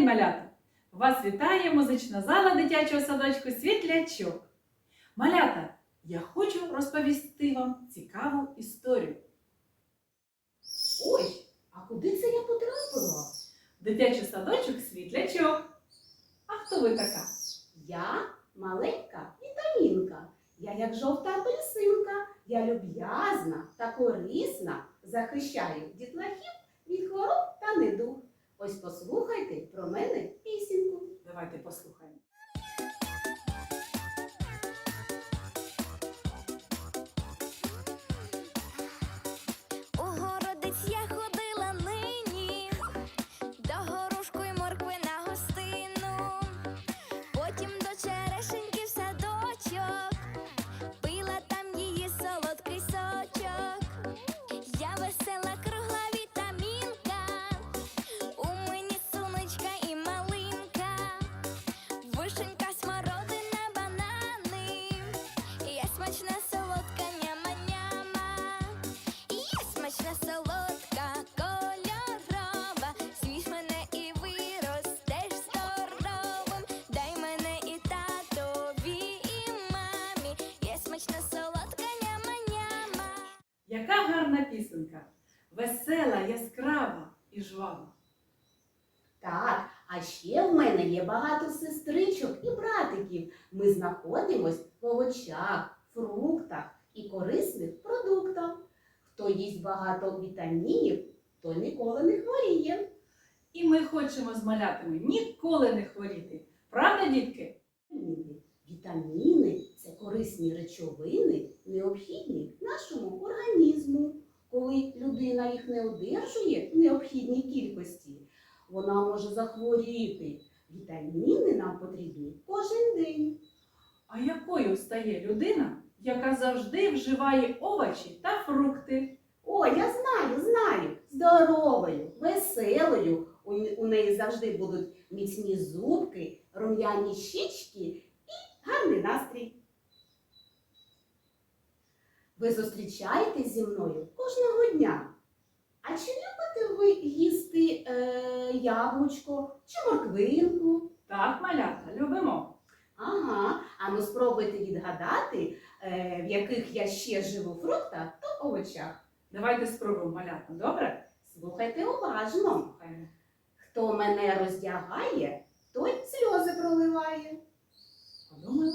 день, малята! Вас вітає музична зала дитячого садочку Світлячок. Малята, я хочу розповісти вам цікаву історію. Ой, а куди це я потрапила? Дитячий садочок Світлячок. А хто ви така? Я маленька вітамінка. Я як жовта апельсинка. Я люб'язна та корисна. Захищаю дітлахів Ось послухайте про мене пісеньку. Давайте послухаємо. Гарна пісенька! Весела, яскрава і жвава. Так, а ще в мене є багато сестричок і братиків. Ми знаходимось в овочах, фруктах і корисних продуктах. Хто їсть багато вітамінів, той ніколи не хворіє. І ми хочемо з малятами ніколи не хворіти. Правда, дітки? Вітаміни. Вітаміни це корисні речовини, необхідні нашому організму. Коли людина їх не одержує в необхідній кількості, вона може захворіти. Вітаміни нам потрібні кожен день. А якою стає людина, яка завжди вживає овочі та фрукти? О, я знаю, знаю. Здоровою, веселою. У, неї завжди будуть міцні зубки, рум'яні щічки гарний настрій. Ви зустрічаєтесь зі мною кожного дня. А чи любите ви їсти е, яблучко чи морквинку? Так, малята, любимо. Ага, а ну спробуйте відгадати, е, в яких я ще живу фруктах та овочах. Давайте спробуємо малята, добре? Слухайте уважно. Хто мене роздягає, той сльози проливає. Подумали?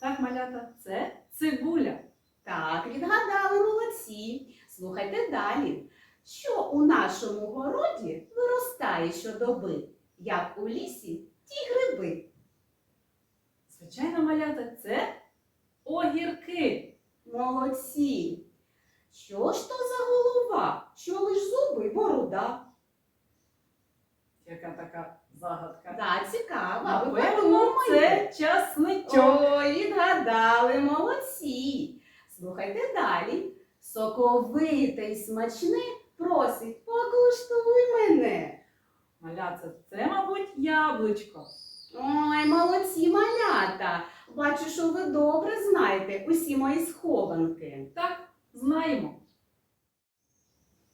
Так, малята, це цибуля. Так, відгадали молодці. Слухайте далі. Що у нашому городі виростає щодоби, як у лісі ті гриби? Звичайно, малята, це огірки. Молодці. Що ж то за голова? Що лиш зуби борода? Яка така загадка. Да, цікава. Ви Напевно, це часничок. Ой, відгадали, молодці. Слухайте далі. Соковите й смачне просить, покуштуй мене. Малята, це, мабуть, яблучко. Ой, молодці малята. Бачу, що ви добре знаєте усі мої схованки. Так, знаємо.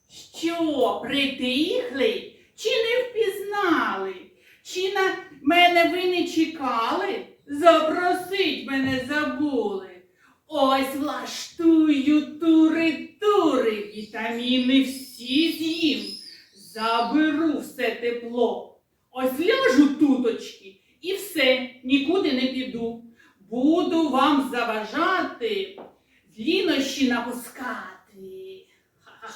Що, притихли? Чи не впізнали? Чи на мене ви не чекали? Запросить мене забули. Ось влаштую тури-тури, вітаміни всі з'їм. Заберу все тепло. Ось ляжу туточки і все, нікуди не піду. Буду вам заважати, лінощі напускати.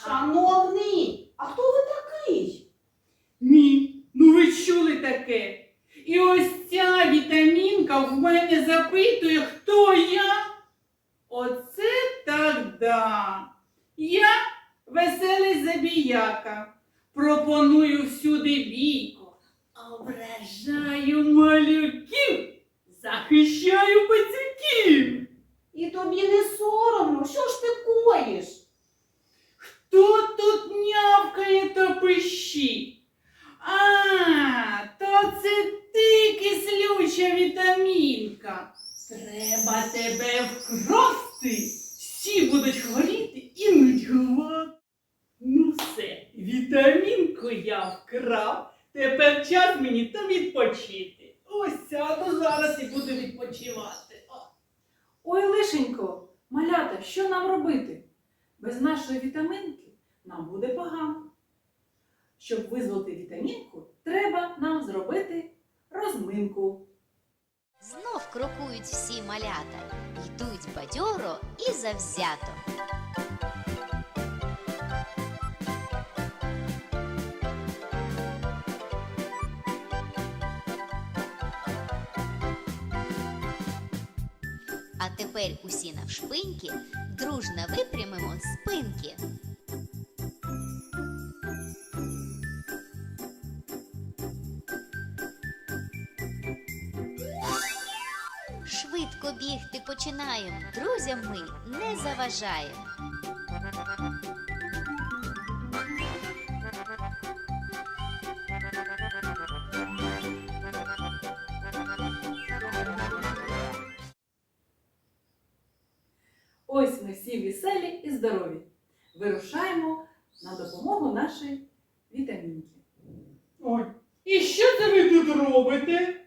Шановний, а хто ви такий? Ні, ну ви чули таке. І ось ця вітамінка в мене запитує, хто я. Оце так да. Я веселий забіяка. Пропоную всюди бійку. Ображаю малюків, захищаю пацюків. І тобі не соромно, що ж ти коїш? Хто тут нявкає та пищить? А, то це ти, кислюча вітамінка. Треба тебе вкрасти. Всі будуть хворіти і нудьгувати. Ну все, вітамінку я вкрав. Тепер час мені то відпочити. Ось сяду зараз і буду відпочивати. О. Ой, лишенько, малята, що нам робити? Без нашої вітамінки нам буде погано. Щоб визволити вітамінку, треба нам зробити розминку. Знов крокують всі малята, йдуть бадьоро і завзято. А тепер усі навшпиньки дружно випрямимо спинки. Починаємо, друзям ми не заважаємо. Ось ми всі веселі і здорові. Вирушаємо на допомогу нашої вітамінки. Ой. І що це ви тут робите?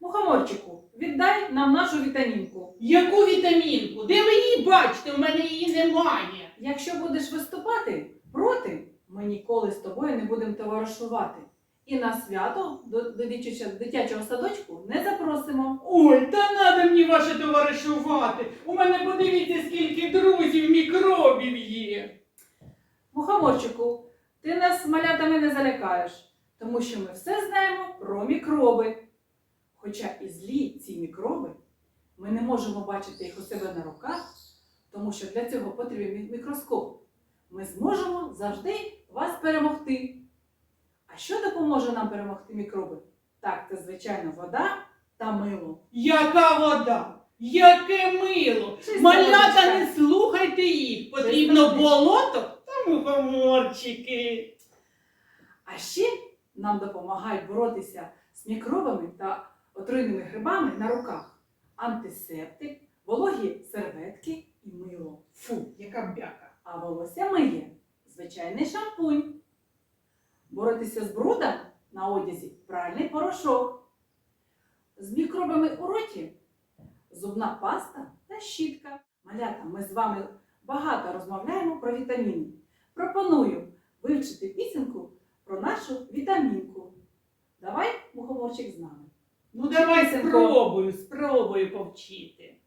Мухоморчику, віддай нам нашу вітамінку. Яку вітамінку? Де ви її бачите? У мене її немає. Якщо будеш виступати проти, ми ніколи з тобою не будемо товаришувати. І на свято до, до дитячого, дитячого садочку не запросимо. Ой, та надо мені ваше товаришувати. У мене подивіться, скільки друзів, мікробів є. Мухоморчику, ти нас малятами не залякаєш, тому що ми все знаємо про мікроби. Хоча і злі ці мікроби, ми не можемо бачити їх у себе на руках, тому що для цього потрібен мікроскоп. Ми зможемо завжди вас перемогти. А що допоможе нам перемогти мікроби? Так, це звичайно вода та мило. Яка вода? Яке мило! Чиста Малята, не слухайте їх. Потрібно болото та мухоморчики. А ще нам допомагають боротися з мікробами та отруйними грибами на руках. Антисептик, вологі серветки і мило. Фу, яка бяка. А волосся миє звичайний шампунь. Боротися з брудом на одязі пральний порошок. З мікробами у роті зубна паста та щітка. Малята, ми з вами багато розмовляємо про вітаміни. Пропоную вивчити пісеньку про нашу вітамінку. Давай, мухоморчик, з нами. Ну давай спробую, спробую повчити.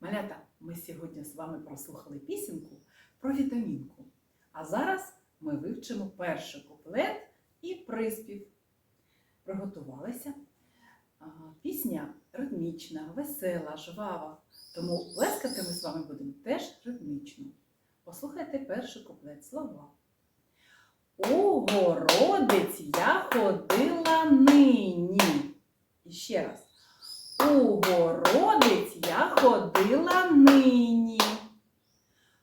Малята, ми сьогодні з вами прослухали пісеньку про вітамінку. А зараз ми вивчимо перший куплет і приспів. Приготувалися. Пісня ритмічна, весела, жвава. Тому плескати ми з вами будемо теж ритмічно. Послухайте перший куплет слова. У городець я ходила нині. І ще раз. У городець я ходила нині.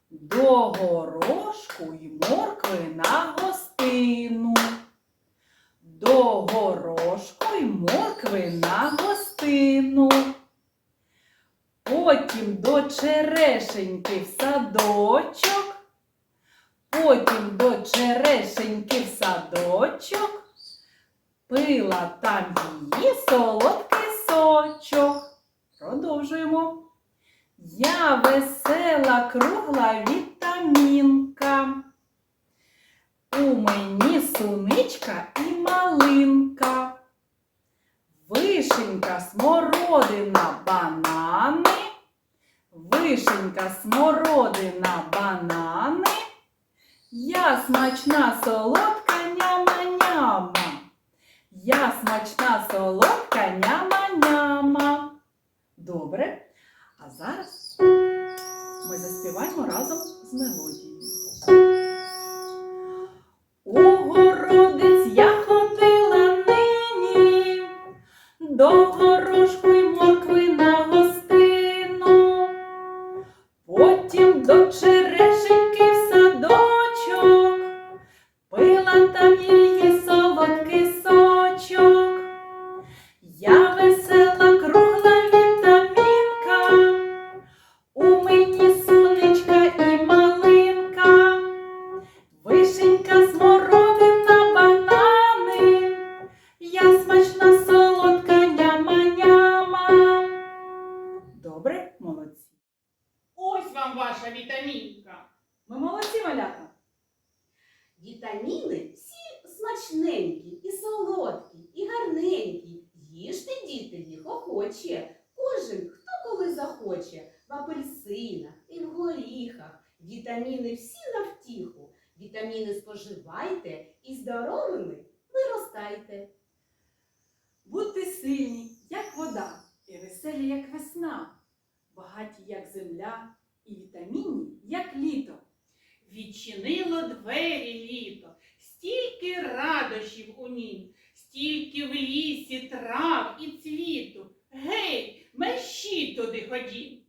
До горошку й моркви на гостину. До горошку й моркви на гостину. Потім до черешеньки в садочок. Потім черешеньки садочок. Пила там її солодкий сочок. Продовжуємо. Я весела кругла вітамінка. У мені суничка і малинка. Вишенька, смородина, банани. Вишенька, смородина, банани. Я смачна солодка няма-няма. Я смачна солодка няма-няма. Добре. А зараз ми заспіваємо разом з мелодією. У городець я ходила нині, до горошку й моркви на гостину, потім до черешеньки Вітаміни всі на втіху. Вітаміни споживайте і здоровими виростайте. Будьте сильні, як вода, і веселі, як весна, багаті, як земля, і вітамінні, як літо. Відчинило двері літо, стільки радощів у нім, стільки в лісі трав і цвіту. Гей, мерщі туди ходім.